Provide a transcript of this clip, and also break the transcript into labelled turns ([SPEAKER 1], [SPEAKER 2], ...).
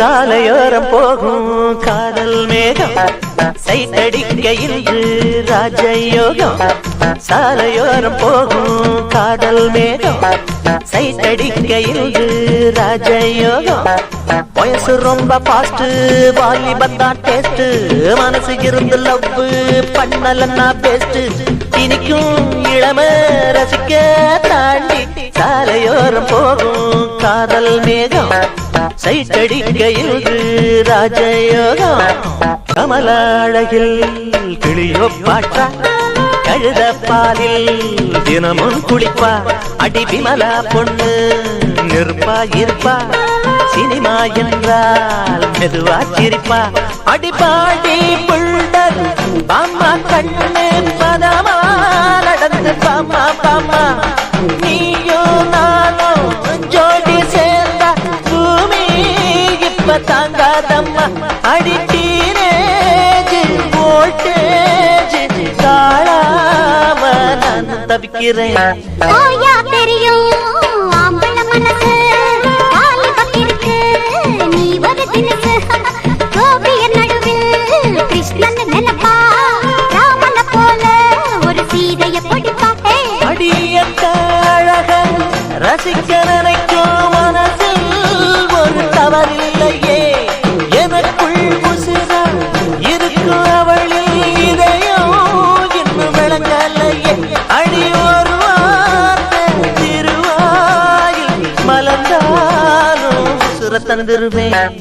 [SPEAKER 1] சாலையோரம் போகும் காதல் மேகம். சைட்டடிக்க ராஜயோகம். சாலையோரம் போகும் காதல் மேகம். சைட்டடிக்க ராஜயோகம். வயசு ரொம்ப பாஸ்ட் வாலிபத்தான் டேஸ்ட் மனசு இருந்து லவ் பண்ணலன்னா பெஸ்ட் இனிக்கும் இளம ரசிக்க தாண்டி. சாலையோரம் போகும் காதல் மேகம். சைட்டடிக்க ராஜயோகம் கமல அழகில் கிளியோ பாட்டா கழுத பாலில் தினமும் குளிப்பா. அடி விமலா பொண்ணு நிற்பா இருப்பா சினிமா என்றால் மெதுவா சிரிப்பா. அடிப்பாடி புள்ளர் பாமா கண்ணு பதமா நடந்து பாமா பாமா நீ இப்ப தாங்காதம்மா. அடி டீனேஜ் வோல்டேஜ் தாழாம நான் தவிக்கிறேன்.
[SPEAKER 2] ஓயா தெரியும் ஆம்பள மனசு வாலிபம் இருக்கு நீ ஒரு தினசு. கோபியர் நடுவில் கிருஷ்ணன் நினைப்பா. ராமன போல ஒரு சீதைய பிடிப்பா ஹே.
[SPEAKER 1] அடியத்த அழகன் ரசிக்க மனசில் ஒரு தவறில்லையே எனக்குள் உசிரா இருக்கும் அவளில் இதயம் இன்னும் விளங்கலையே. அடி ஒரு திருவாயில் மலர்ந்தாலும் உசுர தந்துருவேன்.